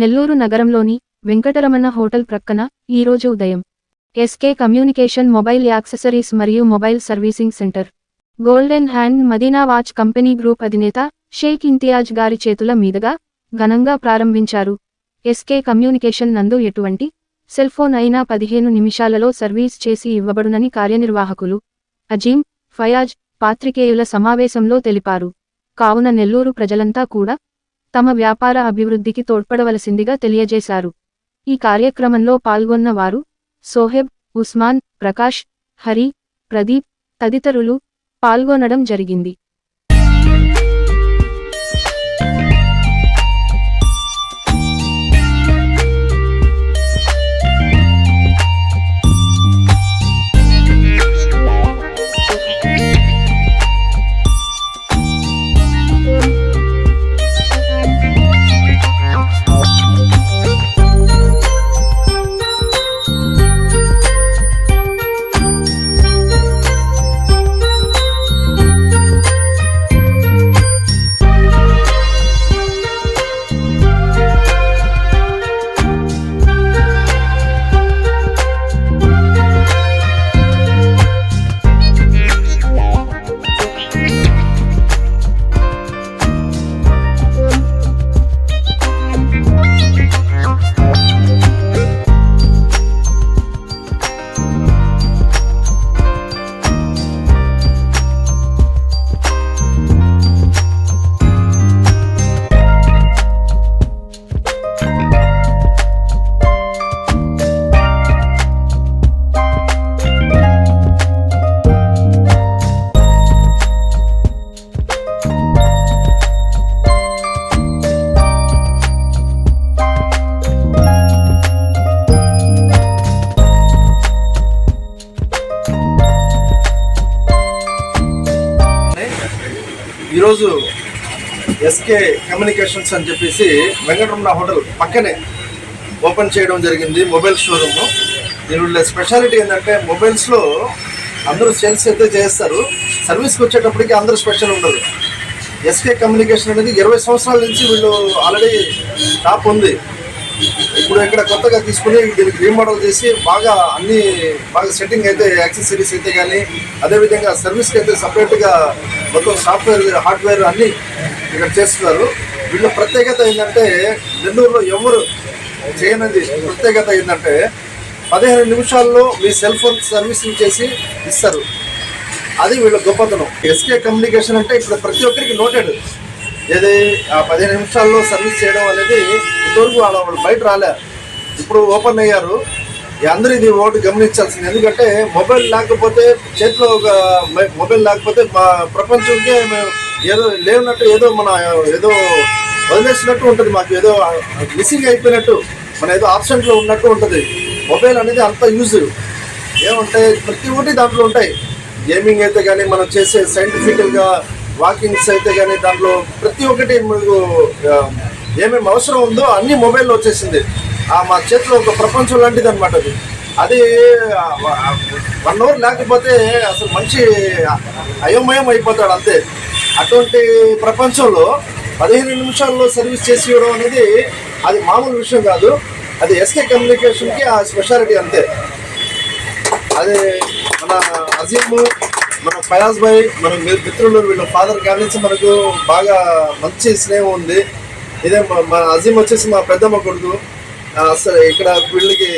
నెల్లూరు నగరంలోని వెంకటరమణ హోటల్ ప్రక్కన ఈరోజు ఉదయం. ఎస్కే కమ్యూనికేషన్ మొబైల్ యాక్సెసరీస్ మరియు mobile servicing centre. Golden hand Madina watch company group అధినేత షేక్ ఇంతియాజ్ గారి చేతుల మీదుగా ఘనంగా ప్రారంభించారు. ఎస్కే కమ్యూనికేషన్ నందు ఎటువంటి సెల్ఫోన్ అయినా పదిహేను నిమిషాలలో సర్వీస్ చేసి ఇవ్వబడునని కార్యనిర్వాహకులు అజీం ఫయాజ్ పాత్రికేయుల సమావేశంలో తెలిపారు. కావున నెల్లూరు ప్రజలంతా కూడా తమ వ్యాపార అభివృద్ధికి తోడ్పడవలసిందిగా తెలియజేశారు. ఈ కార్యక్రమంలో పాల్గొన్న వారు సోహెబ్ ఉస్మాన్ ప్రకాష్ హరి ప్రదీప్ తదితరులు పాల్గొనడం జరిగింది. ఈరోజు ఎస్కే కమ్యూనికేషన్స్ అని చెప్పేసి వెంకటరమణ హోటల్ పక్కనే ఓపెన్ చేయడం జరిగింది మొబైల్ షోరూమ్. దీనిలో స్పెషాలిటీ ఏంటంటే మొబైల్స్లో అందరూ సేల్స్ అయితే చేస్తారు. సర్వీస్కి వచ్చేటప్పటికి అందరూ స్పెషల్ ఉండదు ఎస్కే కమ్యూనికేషన్ అనేది ఇరవై సంవత్సరాల నుంచి వీళ్ళు ఆల్రెడీ టాప్ ఉంది. ఇప్పుడు ఇక్కడ కొత్తగా తీసుకుని దీనికి రీమోడల్ చేసి బాగా అన్ని బాగా సెట్టింగ్ అయితే యాక్సెసరీస్ అయితే కానీ అదేవిధంగా సర్వీస్కి అయితే సపరేట్గా మొత్తం సాఫ్ట్వేర్ హార్డ్వేర్ అన్నీ ఇక్కడ చేస్తున్నారు. వీళ్ళ ప్రత్యేకత ఏంటంటే నెల్లూరులో ఎవరు చేయనది ప్రత్యేకత ఏంటంటే పదిహేను నిమిషాల్లో మీ సెల్ ఫోన్ సర్వీసింగ్ చేసి ఇస్తారు. అది వీళ్ళ గొప్పతనం. ఎస్కే కమ్యూనికేషన్ అంటే ఇప్పుడు ప్రతి ఒక్కరికి నోటెడ్ ఏది ఆ పదిహేను నిమిషాల్లో సర్వీస్ చేయడం అనేది ఇంతవరకు వాళ్ళ వాళ్ళు బయట రాలే. ఇప్పుడు ఓపెన్ అయ్యారు. అందరూ ఇది ఒకటి గమనించాల్సింది. ఎందుకంటే మొబైల్ లేకపోతే చేతిలో ఒక మొబైల్ లేకపోతే మా ప్రపంచంకే మేము ఏదో లేనట్టు ఏదో మన ఏదో వదిలేసినట్టు ఉంటుంది. మాకు ఏదో మిస్సింగ్ అయిపోయినట్టు మన ఏదో ఆబ్సెంట్లో ఉన్నట్టు ఉంటుంది. మొబైల్ అనేది అంత యూజ్. ఏముంటాయి? ప్రతి ఒక్కటి దాంట్లో ఉంటాయి. గేమింగ్ అయితే కానీ మనం చేసే సైంటిఫికల్గా వాకింగ్స్ అయితే కానీ దాంట్లో ప్రతి ఒక్కటి మీకు ఏమేమి అవసరం ఉందో అన్ని మొబైల్లో వచ్చేసింది. ఆ మా చేతిలో ఒక ప్రపంచం లాంటిది అనమాట అది. అది వన్ అవర్ లేకపోతే అసలు మనిషి అయోమయం అయిపోతాడు అంతే. అటువంటి ప్రపంచంలో పదిహేను నిమిషాల్లో సర్వీస్ చేసి ఇవ్వడం అనేది అది మామూలు విషయం కాదు. అది ఎస్కే కమ్యూనికేషన్కి ఆ స్పెషాలిటీ అంతే. అదే మన అజీమ్ మన ఫయాజ్ భాయ్ మన మిత్రులు వీళ్ళ ఫాదర్ కాడి నుంచి మనకు బాగా మంచి స్నేహం ఉంది. ఇదే మా- మన అజీమ్ వచ్చేసి మా పెద్దమ్మ కొడుకు. అసలు ఇక్కడ వీళ్ళకి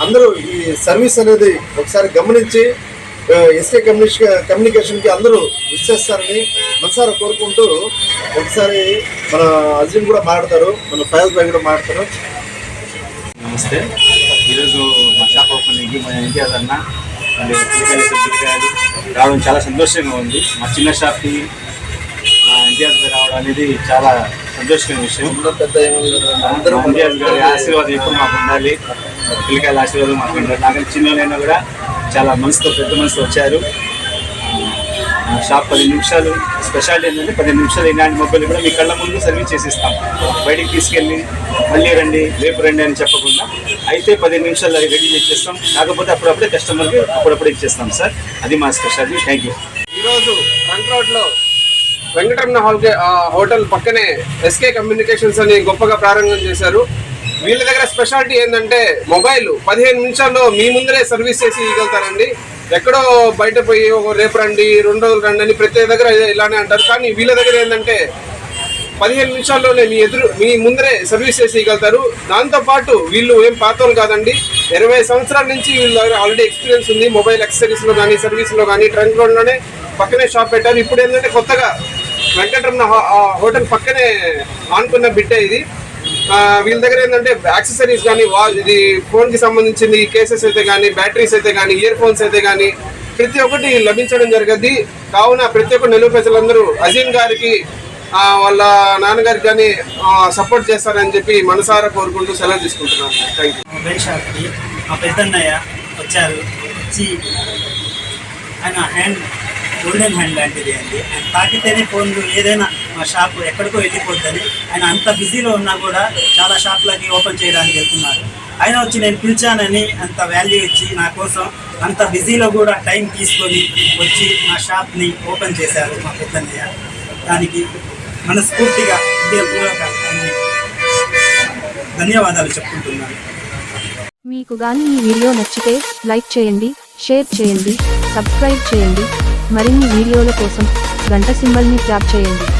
అందరూ ఈ సర్వీస్ అనేది ఒకసారి గమనించి ఎస్కే కమ్యూనికేషన్ కమ్యూనికేషన్కి అందరూ ఇచ్చేస్తారని మనసారా కోరుకుంటూ ఒకసారి మన అజీమ్ కూడా మాట్లాడతారు మన ఫయాజ్ భాయ్ కూడా మాట్లాడతారు. నమస్తే. ఈరోజు మా షాప్ ఓపెనింగ్కి మా ఎన్టీఆర్ అన్న పిల్లకాయలు పిల్లకాయలు రావడం చాలా సంతోషంగా ఉంది. మా చిన్న షాప్కి మా ఎన్టీఆర్ గారు రావడం అనేది చాలా సంతోషకరమైన విషయం. ఎన్టీఆర్ గారి ఆశీర్వాదం ఎప్పుడు మాకు ఉండాలి. పిల్లకాయల ఆశీర్వాదం మాకు ఉండాలి. నాకంటే చిన్నలైనా కూడా చాలా మనసుతో పెద్ద మనసుతో వచ్చారు. షాప్ పది నిమిషాలు స్పెషాలిటీ ఏంటంటే పది నిమిషాలు ఇలాంటి మొబైల్ కూడా మీ కళ్ళ ముందు సర్వీస్ చేసిస్తాం. బయటికి తీసుకెళ్ళి మళ్ళీ రండి రేపు రండి అని చెప్పకుండా అయితే పది నిమిషాలు అది రెడీ చేసేస్తాం. కాకపోతే అప్పుడప్పుడే కస్టమర్కి అప్పుడప్పుడే ఇచ్చేస్తాం సార్. అది మా స్పెషాలిటీ. థ్యాంక్ యూ ఈరోజు ఫ్రంట్ రోడ్లో వెంకటరమణ హాల్ హోటల్ పక్కనే ఎస్కే కమ్యూనికేషన్స్ అని గొప్పగా ప్రారంభం చేశారు. వీళ్ళ దగ్గర స్పెషాలిటీ ఏంటంటే మొబైల్ పదిహేను నిమిషాల్లో మీ ముందరే సర్వీస్ చేసి ఇవ్వగలుగుతారండి. ఎక్కడో బయట పోయి ఒక రేపు రండి రెండు రోజులు రండి అని ప్రతి దగ్గర ఇలానే అంటారు. కానీ వీళ్ళ దగ్గర ఏంటంటే పదిహేను నిమిషాల్లోనే మీ ఎదురు మీ ముందరే సర్వీస్ చేసి దాంతోపాటు వీళ్ళు ఏం పాతోలు కాదండి. ఇరవై సంవత్సరాల నుంచి వీళ్ళ దగ్గర ఆల్రెడీ ఎక్స్పీరియన్స్ ఉంది. మొబైల్ ఎక్సరీస్లో కానీ సర్వీస్లో కానీ ట్రంక్ రోడ్ పక్కనే షాప్ పెట్టారు. ఇప్పుడు ఏంటంటే కొత్తగా వెంకటరమణ ఆ హోటల్ పక్కనే ఆనుకున్న బిడ్డ ఇది. వీళ్ళ దగ్గర ఏంటంటే యాక్సెసరీస్ కానీ వా ఇది ఫోన్కి సంబంధించింది కేసెస్ అయితే కానీ బ్యాటరీస్ అయితే కానీ ఇయర్ ఫోన్స్ అయితే కానీ ప్రతి ఒక్కటి లభించడం జరిగింది. కావున ప్రతి ఒక్క నిలువ ప్రజలందరూ అజీం గారికి వాళ్ళ నాన్నగారికి కానీ సపోర్ట్ చేస్తారని చెప్పి మనసారా కోరుకుంటూ సెలవు తీసుకుంటున్నాను. థ్యాంక్ యూ మొబైల్ షాప్కి మా పెద్దన్నయ్య వచ్చారు. వచ్చి ఆయన హ్యాండ్ గోల్డెన్ హ్యాండ్ లాంటిది అండి. ఆయన తాకితేనే ఫోన్లు ఏదైనా మా షాప్ ఎక్కడికో వెళ్ళిపోద్దని ఆయన అంత బిజీలో ఉన్నా కూడా చాలా షాప్లకి ఓపెన్ చేయడానికి వెళ్తున్నారు. ఆయన వచ్చి నేను పిలిచానని అంత వాల్యూ ఇచ్చి నా కోసం అంత బిజీలో కూడా టైం తీసుకొని వచ్చి మా షాప్ని ఓపెన్ చేశారు మా పెద్దన్నయ్య. దానికి మనస్ఫూర్తిగా హృదయపూర్వక ధన్యవాదాలు చెప్పుకుంటున్నాను. మీకు గాని ఈ వీడియో నచ్చితే లైక్ చేయండి షేర్ చేయండి సబ్స్క్రైబ్ చేయండి. మరిన్ని వీడియోల కోసం గంట సింబల్ని ట్యాప్ చేయండి.